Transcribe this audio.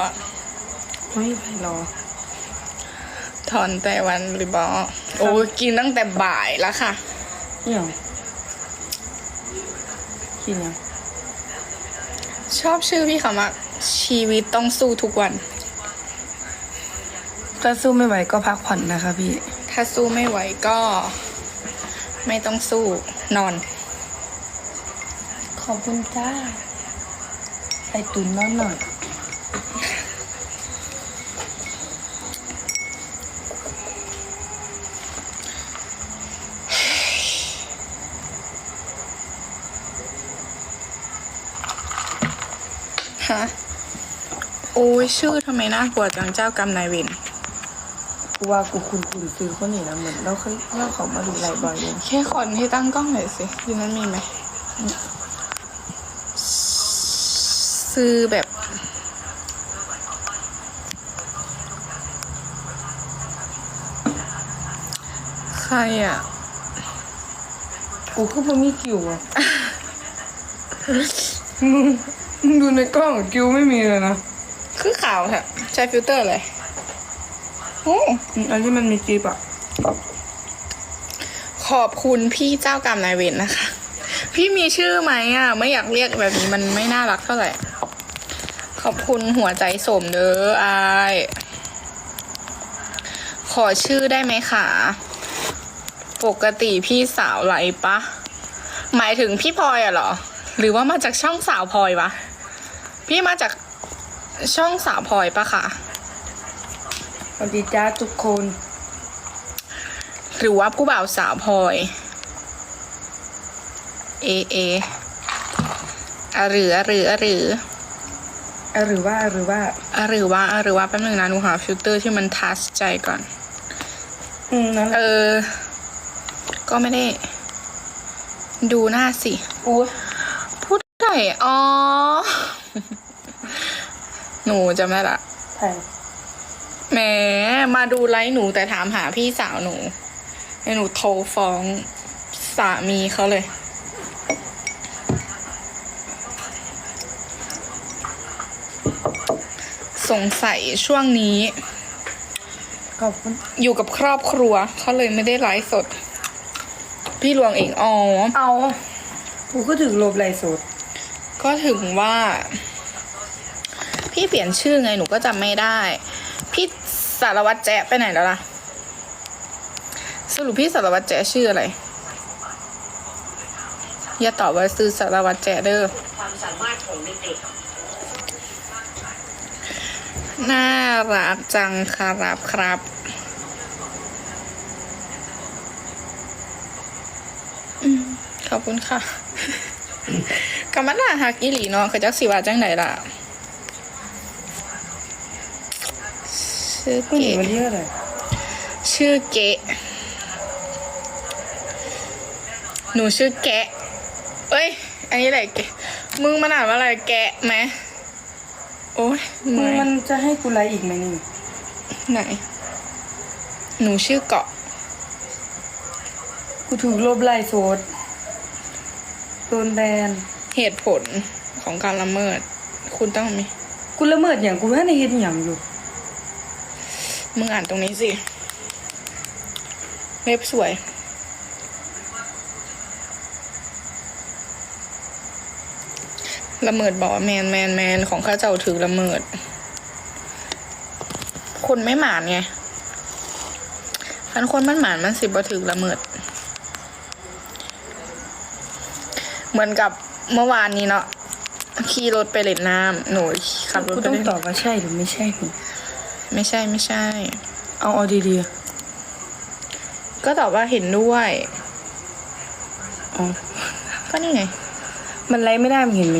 อะไม่ไปรอถอนแต่วันหรือบอโอ้ยกินตั้งแต่บ่ายแล้วค่ะเนี่ยกินยังชอบชื่อพี่เขามากชีวิตต้องสู้ทุกวัน ถ้าสู้ไม่ไหวก็พักผ่อนนะคะพี่ ถ้าสู้ไม่ไหวก็ ไม่ต้องสู้นอน ขอบคุณจ้าไอตุนนอนหน่อย ฮะโอ้ยชื่อทำไมน่ากลัวจังเจ้ากรรมนายเวรกูว่ากูคุณคุณซื้อคนนี้นะเหมือนเราเคยเราเขามาดูไลฟ์บ่อยเลยแค่คนที่ตั้งกล้องหน่อยสิอยูนั้นมีไหมซื้อแบบ ใครอะ กูคือพอมีกิวอะมึงมึง ดูในกล้องอะกิวไม่มีเลยนะ คือขาวค่ะ ใช้ฟิลเตอร์เลยโอ้อืมอันที่มันมีจีบอะขอบคุณพี่เจ้ากรรมนายเวรนะคะ พี่มีชื่อไหมอะ ไม่อยากเรียกแบบนี้มันไม่น่ารักเท่าไหร่ ขอบคุณหัวใจสมเด้ออายขอชื่อได้ไหมคะ ปกติพี่สาวไหลปะ หมายถึงพี่พลอยอะเหรอ หรือว่ามาจากช่องสาวพลอยวะ พี่มาจากช่องสาวพลอยปะคะสวัสดีจ้าทุกคน หรือว่าผู้บ่าวสาวพลอยเอเออะหรืออะหรืออะหรืออะหรือว่าหรือว่าอะหรือว่าอะหรือว่าแป๊บนึงนะหนูหาฟิลเตอร์ที่มันทัชใจก่อน อืมนั่นแหเอละอก็ไม่ได้ ดูหน้าสิอู้พูดได้อ๋อ หนูจำได้ละไทยแหมมาดูไลฟ์หนูแต่ถามหาพี่สาวหนูให้หนูโทรฟ้องสามีเขาเลย สงสัยช่วงนี้ ขอบคุณอยู่กับครอบครัวเขาเลยไม่ได้ไลฟ์สด พี่หลวงเองอ๋อ เอากูก็ถึงลบไลฟ์สด ก็ถึงว่า พี่เปลี่ยนชื่อไงหนูก็จำไม่ได้ พี่สารวัตรแจ๊ไปไหนแล้วล่ะ สรุปพี่สารวัตรแจ๊ชื่ออะไร อย่าตอบว่าซื้อสารวัตรแจ๊เด้อความสามารถของเด็กน่ารักจังครับครับขอบคุณค่ะ กำมันน่าฮักอีหลีเนาะเขาจักสิว่าจังไหนล่ะชื่อผู้หญิงเก๋มันเยอะเลยชื่อเกะหนูชื่อแกะ เอ้ย อันนี้อะไรแกะ มึงมันอ่านว่าอะไรแกะไหม โอ้ยมึเมื่งอยมันจะให้กูไลฟ์อีกไหมนี่ ไหน หนูชื่อเกาะ กูถูกลบไลฟ์สดโดนแบน เหตุผลของการละเมิด คุณต้องมี กูละเมิดอย่างกูว่าในเฮ็ดอย่างอยู่ มึงอ่านตรงนี้สิ เว็บสวย ละเมิดบอกว่าแมนแมนแมนของข้าเจ้าถือละเมิด คนไม่หมานไงคันคนมันหมานมันสิบ่ถือละเมิด เหมือนกับ เมื่อวานนี้เนาะขี่รถไปเล่นน้ำหนูขับรถกูไปต้องเล่นตอบว่าใช่หรือไม่ใช่นี่ไม่ใช่ไม่ใช่ เอาเอาดีก็ตอบว่าเห็นด้วย ๆอ๋อก็นี่ไง มันไลฟ์ไม่ได้มึงเห็นไหม